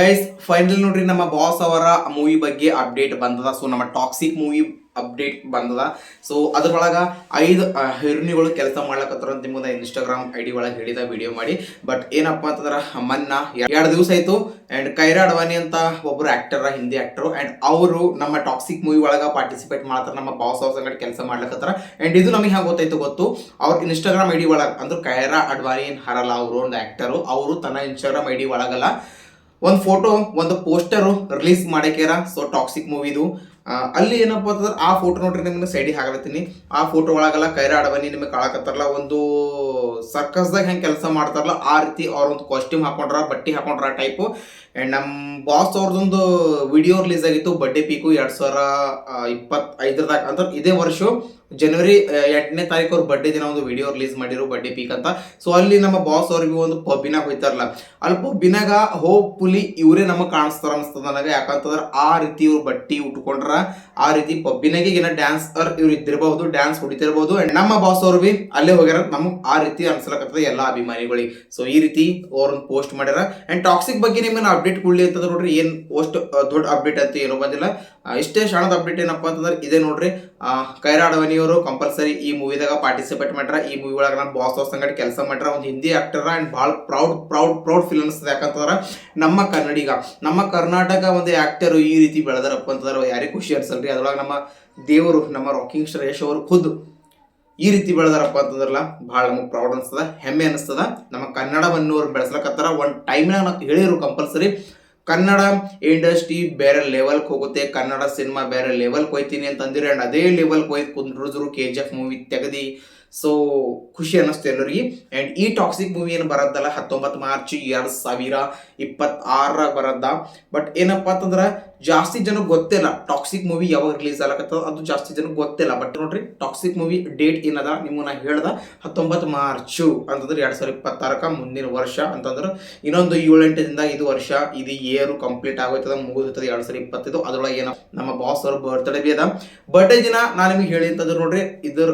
Guys final ನೋಡ್ರಿ, ನಮ್ಮ boss ಅವರ ಮೂವಿ ಬಗ್ಗೆ ಅಪ್ಡೇಟ್ ಬಂದದ. ಸೊ ನಮ್ಮ ಟಾಕ್ಸಿಕ್ ಮೂವಿ ಅಪ್ಡೇಟ್ ಬಂದದ. ಸೊ ಅದ್ರೊಳಗ ಐದು ಹಿರಣಿಗಳು ಕೆಲಸ ಮಾಡ್ಲಕತ್ತಾರ ಅಂತ ನಿಮ್ಗೆ ಇನ್ಸ್ಟಾಗ್ರಾಮ್ ಐ ಡಿ ಒಳಗೆ ಹೇಳಿದ ವಿಡಿಯೋ ಮಾಡಿ. ಬಟ್ ಏನಪ್ಪಾ ಅಂತಂದ್ರ, ಮನ್ನ ಎರಡು ದಿವಸ ಆಯ್ತು. ಅಂಡ್ ಕೈರಾ ಅಡ್ವಾನಿ ಅಂತ ಒಬ್ಬರು ಆಕ್ಟರ್ ಹಿಂದಿ ಆಕ್ಟರ್ ಅಂಡ್ ಅವರು ನಮ್ಮ ಟಾಕ್ಸಿಕ್ ಮೂವಿ ಒಳಗ ಪಾರ್ಟಿಸಿಪೇಟ್ ಮಾಡ್ತಾರ ನಮ್ಮ ಬಾಸ್ ಅವ್ರ ಸಂಗಡ ಕೆಲಸ ಮಾಡ್ಲಕತ್ತಾರ. ಅಂಡ್ ಇದು ನಮಗೆ ಹೆಂಗೆ ಗೊತ್ತಾಯ್ತು ಗೊತ್ತು? ಅವ್ರ ಇನ್ಸ್ಟಾಗ್ರಾಮ್ ಐ ಡಿ ಒಳಗೆ, ಅಂದ್ರೆ ಕೈರಾ ಅಡ್ವಾನಿ ಹರಲ್ಲ ಅವರು, ಒಂದು ಆಕ್ಟರು ಅವರು ತನ್ನ ಇನ್ಸ್ಟಾಗ್ರಾಮ್ ಐ ಡಿ ಒಳಗಲ್ಲ. ಒಂದು ಫೋಟೋ ಒಂದು ಪೋಸ್ಟರು ರಿಲೀಸ್ ಮಾಡಕ್ಯಾರ. ಸೊ ಟಾಕ್ಸಿಕ್ ಮೂವಿದು ಅಲ್ಲಿ ಏನಪ್ಪ ಅಂತಂದ್ರೆ ಆ ಫೋಟೋ ನೋಡ್ರಿ ನಿಮ್ಗೆ ಸೈಡಿಗೆ ಹಾಕ್ಲತ್ತೀನಿ. ಆ ಫೋಟೋ ಒಳಗೆಲ್ಲ ಕೈರ ಅಡವನಿ ನಿಮಗೆ ಕಾಳಕತ್ತಾರಲ್ಲ ಒಂದು ಸರ್ಕಸ್ದಾಗ ಹೆಂಗೆ ಕೆಲಸ ಮಾಡ್ತಾರಲ್ಲ, ಆ ರೀತಿ ಅವ್ರೊಂದು ಕಾಸ್ಟ್ಯೂಮ್ ಹಾಕೊಂಡ್ರ, ಬಟ್ಟೆ ಹಾಕೊಂಡ್ರ ಟೈಪು ಆ್ಯಂಡ್ ನಮ್ಮ ಬಾಸ್ ಅವ್ರದ್ದೊಂದು ವಿಡಿಯೋ ರಿಲೀಸ್ ಆಗಿತ್ತು, ಬಡ್ಡೆ ಪೀಕು ಎರಡು ಸಾವಿರ ಇಪ್ಪತ್ತೈದರದಾಗ. ಅಂದ್ರೆ ಇದೇ ವರ್ಷ ಜನವರಿ ಎಂಟನೇ ತಾರೀಕು ಅವ್ರ ಬರ್ಡೇ ದಿನ ಒಂದು ವಿಡಿಯೋ ರಿಲೀಸ್ ಮಾಡಿರೋ ಬರ್ಡೇ ಪೀಕ್ ಅಂತ. ಸೊ ಅಲ್ಲಿ ನಮ್ಮ ಬಾಸ್ ಅವ್ರಿಗೆ ಒಂದು ಪಬ್ಬಿನಾಗ ಹೋಯ್ತಾರಲ್ಲ. ಅಲ್ಲಿ ಪಬ್ಬಿನಾಗ ಹೋಪ್ಫುಲಿ ಇವರೇ ನಮಗೆ ಕಾಣಿಸ್ತಾರ ಅನಿಸ್ತದ ನನಗೆ. ಯಾಕಂತಂದ್ರೆ ಆ ರೀತಿ ಇವ್ರು ಬಟ್ಟಿ ಉಟ್ಕೊಂಡ್ರ, ಆ ರೀತಿ ಪಬ್ಬಿನಾಗೆ ಏನ ಡ್ಯಾನ್ಸ್ ಇವ್ರು ಇದ್ದಿರಬಹುದು ಡ್ಯಾನ್ಸ್ ಹೊಡಿತಿರ್ಬಹುದು. ಅಂಡ್ ನಮ್ಮ ಬಾಸ್ ಅವ್ರು ಬಿ ಅಲ್ಲೇ ಹೋಗ್ಯಾರ. ನಮಗೆ ಆ ರೀತಿ ಅನ್ಸಲಕತ್ತದ ಎಲ್ಲ ಅಭಿಮಾನಿಗಳಿಗೆ. ಸೊ ಈ ರೀತಿ ಅವ್ರನ್ನ ಪೋಸ್ಟ್ ಮಾಡ್ಯಾರ. ಅಂಡ್ ಟಾಕ್ಸಿಕ್ ಬಗ್ಗೆ ನಿಮ್ಮನ್ನ ಅಪ್ಡೇಟ್ ಕೊಡ್ಲಿ ಅಂತಂದ್ರೆ ನೋಡ್ರಿ, ಏನು ಪೋಸ್ಟ್ ದೊಡ್ಡ ಅಪ್ಡೇಟ್ ಅಂತ ಏನೋ ಬಂದಿಲ್ಲ. ಇಷ್ಟೇ ಶಾಣದ ಅಪ್ಡೇಟ್ ಏನಪ್ಪಾ ಅಂತಂದ್ರೆ, ಇದೇ ನೋಡ್ರಿ. ಆ, ಅವನಿಯವರು ಕಂಪಲ್ಸರಿ ಈ ಮೂವಿದಾಗ ಪಾರ್ಟಿಸಿಪೇಟ್ ಮಾಡ್ರ. ಈ ಮೂವಿ ಒಳಗೆ ನಾನು ಬಾಸ್ ಅವ್ರ ಸಂಗಡ ಕೆಲಸ ಮಾಡ್ರ. ಒಂದು ಹಿಂದಿ ಆಕ್ಟರ್ ಅಂಡ್ ಭಾಳ ಪ್ರೌಡ್ ಪ್ರೌಡ್ ಪ್ರೌಡ್ ಫೀಲ್ ಅನಿಸ್ತದೆ ಯಾಕಂತಂದ್ರೆ ನಮ್ಮ ಕನ್ನಡಿಗ ನಮ್ಮ ಕರ್ನಾಟಕ ಒಂದು ಆಕ್ಟರ್ ಈ ರೀತಿ ಬೆಳೆದಾರಪ್ಪ ಅಂತಂದ್ರೆ ಯಾರಿಗೆ ಖುಷಿ ಅನ್ಸಲ್ರಿ. ಅದ್ರೊಳಗೆ ನಮ್ಮ ದೇವರು ನಮ್ಮ ರಾಕಿಂಗ್ ಯಶ್ ಅವರು ಖುದ್ದು ಈ ರೀತಿ ಬೆಳೆದಾರಪ್ಪ ಅಂತಂದ್ರಲ್ಲ ಭಾಳ ನಮಗೆ ಪ್ರೌಡ್ ಅನಿಸ್ತದ ಹೆಮ್ಮೆ ಅನಿಸ್ತದ. ನಮ್ಮ ಕನ್ನಡವನ್ನು ಅವ್ರು ಬೆಳೆಸ್ಲಕತ್ತಾರ. ಒಂದು ಟೈಮ್ನಾಗ ನಾವು ಹೇಳಿರು ಕಂಪಲ್ಸರಿ ಕನ್ನಡ ಇಂಡಸ್ಟ್ರಿ ಬೇರೆ ಲೆವೆಲ್ಗೆ ಹೋಗುತ್ತೆ. ಕನ್ನಡ ಸಿನಿಮಾ ಬೇರೆ ಲೆವೆಲ್ಗೆ ಹೋಯ್ತೀನಿ ಅಂತಂದಿರಿ ಆ್ಯಂಡ್ ಅದೇ ಲೆವೆಲ್ಗೆ ಹೋಯ್ತು ಕುಂದ್ರಿದ್ರು ಕೆ ಜಿ ಎಫ್ ಮೂವಿ ತೆಗೆದು. ಸೊ ಖುಷಿ ಅನ್ನಿಸ್ತು ಎಲ್ಲರಿಗೆ. ಆ್ಯಂಡ್ ಈ ಟಾಕ್ಸಿಕ್ ಮೂವಿ ಏನು ಬರೋದಲ್ಲ ಹತ್ತೊಂಬತ್ತು ಮಾರ್ಚ್ ಎರಡು ಸಾವಿರ ಇಪ್ಪತ್ತಾರರಾಗ ಬರೋದ ಬಟ್ ಏನಪ್ಪ ಅಂತಂದ್ರೆ ಜಾಸ್ತಿ ಜನಕ್ಕೆ ಗೊತ್ತಿಲ್ಲ ಟಾಕ್ಸಿಕ್ ಮೂವಿ ಯಾವಾಗ ರಿಲೀಸ್ ಆಗತ್ತ ಅದು ಜಾಸ್ತಿ ಜನಕ್ಕೆ ಗೊತ್ತಿಲ್ಲ ಬಟ್ ನೋಡ್ರಿ ಟಾಕ್ಸಿಕ್ ಮೂವಿ ಡೇಟ್ ಏನದ? ನಿಮ್ಗೆ ನಾ ಹೇಳ್ದ, ಹತ್ತೊಂಬತ್ತು ಮಾರ್ಚು ಅಂತಂದ್ರೆ ಎರಡು ಸಾವಿರದ ಇಪ್ಪತ್ತಾರಕ್ಕೆ ಮುಂದಿನ ವರ್ಷ ಅಂತಂದ್ರೆ ಇನ್ನೊಂದು ಏಳೆಂಟರಿಂದ ಐದು ವರ್ಷ ಇದು ಇಯರ್ ಕಂಪ್ಲೀಟ್ ಆಗೋಯ್ತದ ಮುಗಿದ ಎರಡು ಸಾವಿರದ ಇಪ್ಪತ್ತೈದು. ಅದ್ರೊಳಗೆ ಏನೋ ನಮ್ಮ ಬಾಸ್ ಅವ್ರ ಬರ್ತ್ಡೇ ಬಿ ಅದ. ಬರ್ಡೇ ದಿನ ನಾನು ನಿಮಗೆ ಹೇಳಿ ಅಂತಂದ್ರೆ ನೋಡ್ರಿ, ಇದ್ರ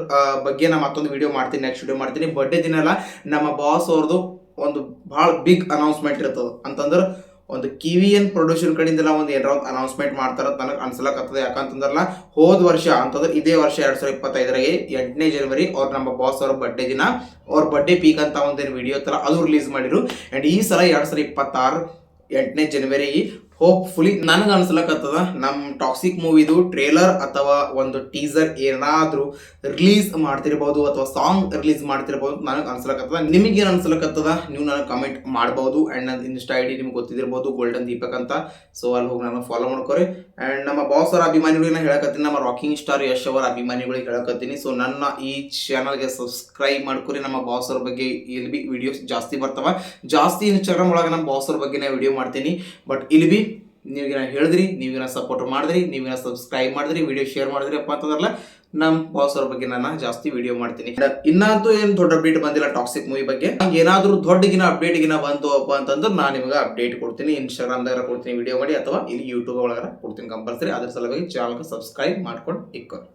ಬಗ್ಗೆ ನಾ ಮತ್ತೊಂದು ವಿಡಿಯೋ ಮಾಡ್ತೀನಿ ನೆಕ್ಸ್ಟ್ ವಿಡಿಯೋ ಮಾಡ್ತೀನಿ. ಬರ್ಡೇ ದಿನ ಎಲ್ಲ ನಮ್ಮ ಬಾಸ್ ಅವ್ರದ್ದು ಒಂದು ಭಾಳ ಬಿಗ್ ಅನೌನ್ಸ್ಮೆಂಟ್ ಇರ್ತದೆ. ಅಂತಂದ್ರೆ ಒಂದು ಕಿವಿಯನ್ ಪ್ರೊಡ್ಯೂಸರ್ ಕಡೆಯಿಂದ ಒಂದು ಏನಾರ ಒಂದು ಅನೌನ್ಸ್ಮೆಂಟ್ ಮಾಡ್ತಾರ ನನಗೆ ಅನ್ಸಲಕತ್ತದ ಯಾಕಂತಂದ್ರಲ್ಲ ಹೋದ ವರ್ಷ ಅಂತಂದ್ರೆ ಇದೇ ವರ್ಷ ಎರಡ್ ಸಾವಿರದ ಇಪ್ಪತ್ತೈದರಾಗೆ ಎಂಟನೇ ಜನವರಿ ಅವ್ರ ನಮ್ಮ ಬಾಸ್ ಅವ್ರ ಬರ್ಡೇ ದಿನ, ಅವ್ರ ಬರ್ಡೆ ಪೀಕ್ ಅಂತ ಒಂದೇನು ವಿಡಿಯೋ ತರ ಅದು ರಿಲೀಸ್ ಮಾಡಿರು. ಅಂಡ್ ಈ ಸಲ ಎರಡ್ ಸಾವಿರದ ಇಪ್ಪತ್ತಾರು ಎಂಟನೇ ಜನವರಿ ಹೋಪ್ಫುಲಿ ನನಗೆ ಅನ್ಸ್ಲಕತ್ತದ ನಮ್ಮ ಟಾಕ್ಸಿಕ್ ಮೂವಿದು ಟ್ರೇಲರ್ ಅಥವಾ ಒಂದು ಟೀಸರ್ ಏನಾದರೂ ರಿಲೀಸ್ ಮಾಡ್ತಿರ್ಬೋದು ಅಥವಾ ಸಾಂಗ್ ರಿಲೀಸ್ ಮಾಡ್ತಿರ್ಬೋದು ನನಗೆ ಅನ್ಸ್ಲಕತ್ತದ. ನಿಮಗೆ ಏನು ಅನ್ಸ್ಲಕತ್ತದ? ನೀವು ನನಗೆ ಕಮೆಂಟ್ ಮಾಡ್ಬೋದು ಆ್ಯಂಡ್ ನನ್ನ ಇನ್ಸ್ಟಾ ಐ ಡಿ ನಿಮ್ಗೆ ಗೊತ್ತಿದಿರ್ಬೋದು ಗೋಲ್ಡನ್ ದೀಪಕ್ ಅಂತ. ಸೊ ಅಲ್ಲಿ ಹೋಗಿ ನಾನು ಫಾಲೋ ಮಾಡ್ಕೊರಿ. ಆ್ಯಂಡ್ ನಮ್ಮ ಬಾಸ್ ಅವರ ಅಭಿಮಾನಿಗಳಿಗೆ ಹೇಳಕತ್ತೀನಿ, ನಮ್ಮ ರಾಕಿಂಗ್ ಸ್ಟಾರ್ ಯಶ್ ಅವರ ಅಭಿಮಾನಿಗಳಿಗೆ ಹೇಳಕತ್ತೀನಿ. ಸೊ ನನ್ನ ಈ ಚಾನಲ್ಗೆ ಸಬ್ಸ್ಕ್ರೈಬ್ ಮಾಡ್ಕೊರಿ. ನಮ್ಮ ಬಾಸ್ ಅವ್ರ ಬಗ್ಗೆ ಇಲ್ಲಿ ಬಿ ವಿಡಿಯೋಸ್ ಜಾಸ್ತಿ ಬರ್ತವೆ. ಜಾಸ್ತಿ ಇನ್ಸ್ಟಾಗ್ರಾಮ್ ಒಳಗೆ ನಮ್ಮ ಬಾಸ್ ಅವ್ರ ಬಗ್ಗೆ ವಿಡಿಯೋ ಮಾಡ್ತೀನಿ. ಬಟ್ ಇಲ್ಲಿ ಬಿ ನೀವಿನ ಹೇಳಿದ್ರಿ ನೀವೇನ ಸಪೋರ್ಟ್ ಮಾಡಿದ್ರಿ ನೀವೇನ ಸಬ್ಸ್ಕ್ರೈಬ್ ಮಾಡಿದ್ರಿ ವಿಡಿಯೋ ಶೇರ್ ಮಾಡಿದ್ರಿ ಅಪ್ಪ ಅಂತಂದ್ರಲ್ಲ ನಮ್ಮ ಬಾಸ್ ಅವ್ರ ಬಗ್ಗೆ ನಾನು ಜಾಸ್ತಿ ವಿಡಿಯೋ ಮಾಡ್ತೀನಿ. ಇನ್ನಂತೂ ಏನು ದೊಡ್ಡ ಅಪ್ಡೇಟ್ ಬಂದಿಲ್ಲ ಟಾಕ್ಸಿಕ್ ಮೂವಿ ಬಗ್ಗೆ ಏನಾದರೂ ದೊಡ್ಡಗಿನ ಅಪ್ಡೇಟ್ ಗಿನ ಬಂತು ಅಪ್ಪ ಅಂತಂದ್ರೆ ನಾನು ನಿಮಗೆ ಅಪ್ಡೇಟ್ ಕೊಡ್ತೀನಿ ಇನ್ಸ್ಟಾಗ್ರಾಮ್ದಾಗ ಕೊಡ್ತೀನಿ ವಿಡಿಯೋ ಮಾಡಿ ಅಥವಾ ಇಲ್ಲಿ ಯೂಟ್ಯೂಬ್ ಒಳಗಾರ ಕೊಡ್ತೀನಿ ಕಂಪಲ್ಸರಿ ಅದ್ರ ಸಲುವಾಗಿ ಚಾನಲ್ಗೆ ಸಬ್ಸ್ಕ್ರೈಬ್ ಮಾಡ್ಕೊಂಡು ಇಕ್ಕೋರಿ.